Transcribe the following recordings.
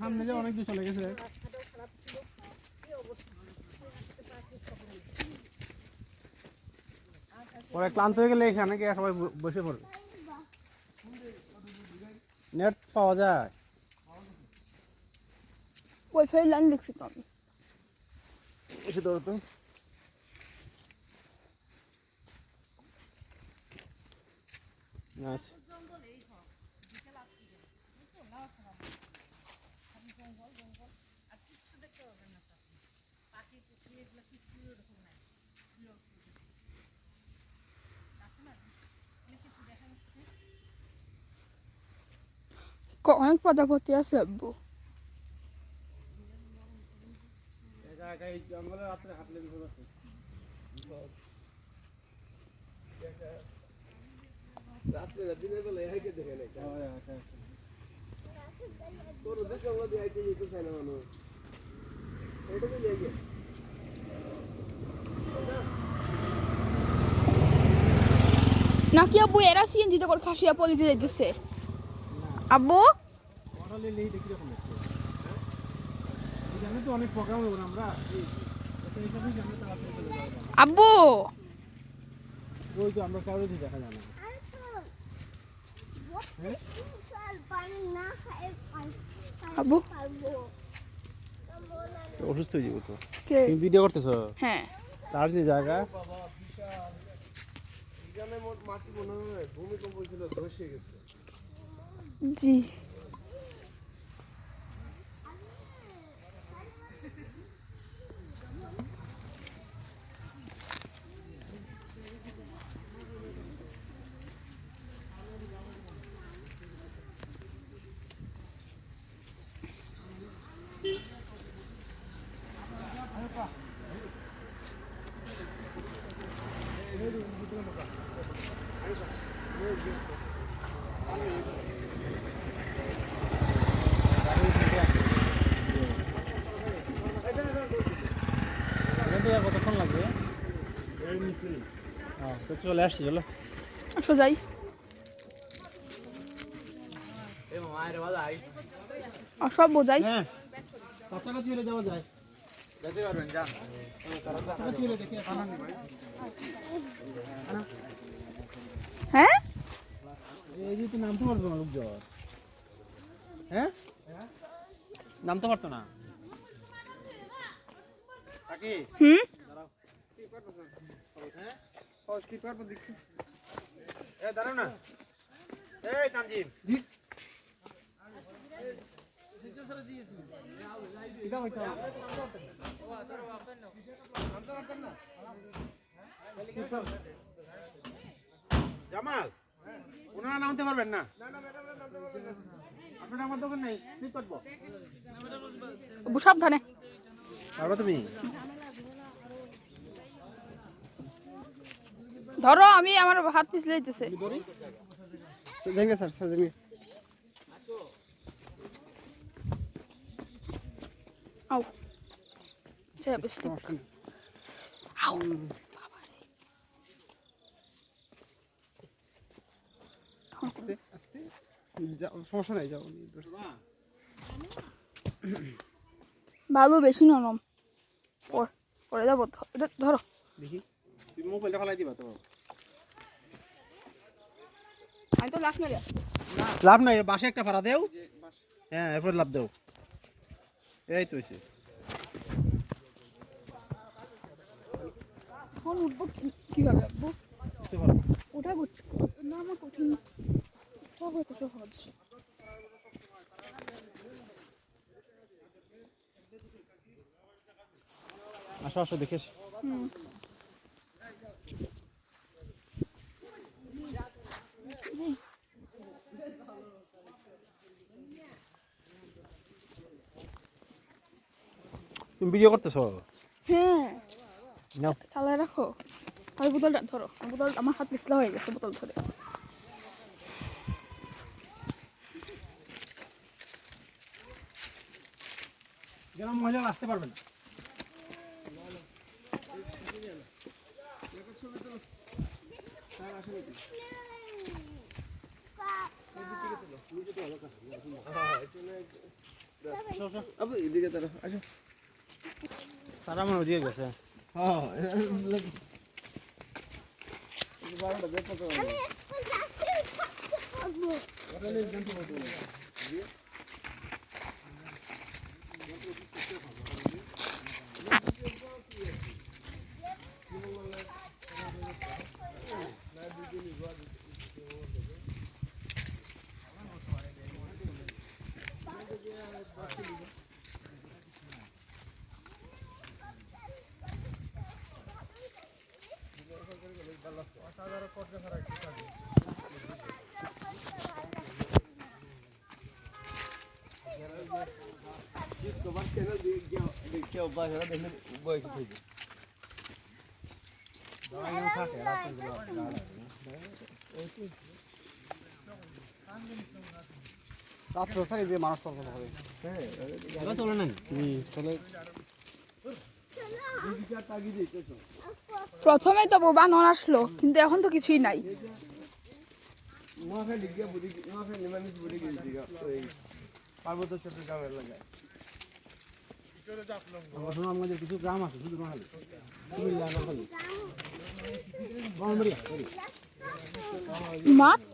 সামনে যে অনেক দূর চলে গেছে। পরে ক্লান্ত হয়ে গেলে এখানে গিয়ে সবাই বসে পড়বে। নেট পাওয়া যায়। ওয়াইফাই লাইন দেখছি তো আমি। এসে ধরো তো। অনেক প্রজাপতি আছে আব্বু রাত্রে দিনের বেলা দেখে নাই। তোর জঙ্গল চায় না মানুষ এটা তো নাকি আব্বু এরা সিএনজিতে করে খাসিয়া পলিতে যাইতেছে। আব্বু? আব্বু? ওই তো আমরা কারোর দেখা যায় না। হ্যাঁ? আব্বু? অসুস্থ হয়ে যাব তো। তুমি ভিডিও করতেছো? হ্যাঁ। তার যে জায়গা। এখানে মোট মাটি মনে হয় ভূমিকম্প হয়েছিল ধসে গেছে জি এখান থেকে আর কতক্ষণ লাগবে হ্যাঁ তো চলে আসছি চলো। আসো যাই। আসো আব্বু যাই। হ্যাঁ। কাছাকাছি হলে যাওয়া যায়? যেতে পারবেন যান কাছাকাছি হলে দেখি হ্যাঁ? এই যে তো নামতে পারবে না লোকজন হ্যাঁ? নামতে পারতো না? হুম? স্লিপার তো দেখছি এ দাঁড়াও না এই তানজিম জামাল ওনারা নামতে পারবেন না। আপনারা আমার দোকান নেই ঠিক করব। সাবধানে। পারব তুমি? ধরো আমি আমার হাত পিছলে দিতেছে। যাইবে স্যার স্যার যাইবে আও। সে বেশি আও আস্তে আস্তে। যাও সমস্যা নাই যাও বালু বেশি নরম। পরে যাব এটা ধরো। দেখি। তুমি মোবাইলটা ফেলাই দিবা তো। আমি তো লাস্ট মেরে লাভ নাই বাসে একটা ভাড়া দেও। হ্যাঁ এরপর লাভ দেও। এই তো হয়েছে এখন উঠবো কীভাবে পারব ওটা করছি না আমার কঠিন। ওটা হয়তো সহজ আসো আসো দেখে এসো। হুম। তুমি ভিডিও করতেছো? হ্যাঁ। নাও। চালায় রাখো। ওই বোতলটা ধরো। বোতল আমার হাত পিছলা হয়ে গেছে বোতল ধরে। যেন মহিলা আসতে পারবে না। এদিকে তারা আসো। সারা মনে দিয়ে গেছে। হ্যাঁ। অভ্যাস হলো দেখলে বয়স থেকে রাত্র সারি দিয়ে মানুষ চলতে হবে এটা চলে নাই? চলে। প্রথমে তো বানর আসলো কিন্তু এখন তো কিছুই নাই। পার্বত্য চট্টগ্রামের এলাকায় সুনামগঞ্জের কিছু গ্রাম আছে শুধু কুমিল্লা মাঠ?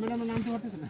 ম্যাডামের নাম তো পারতেছে না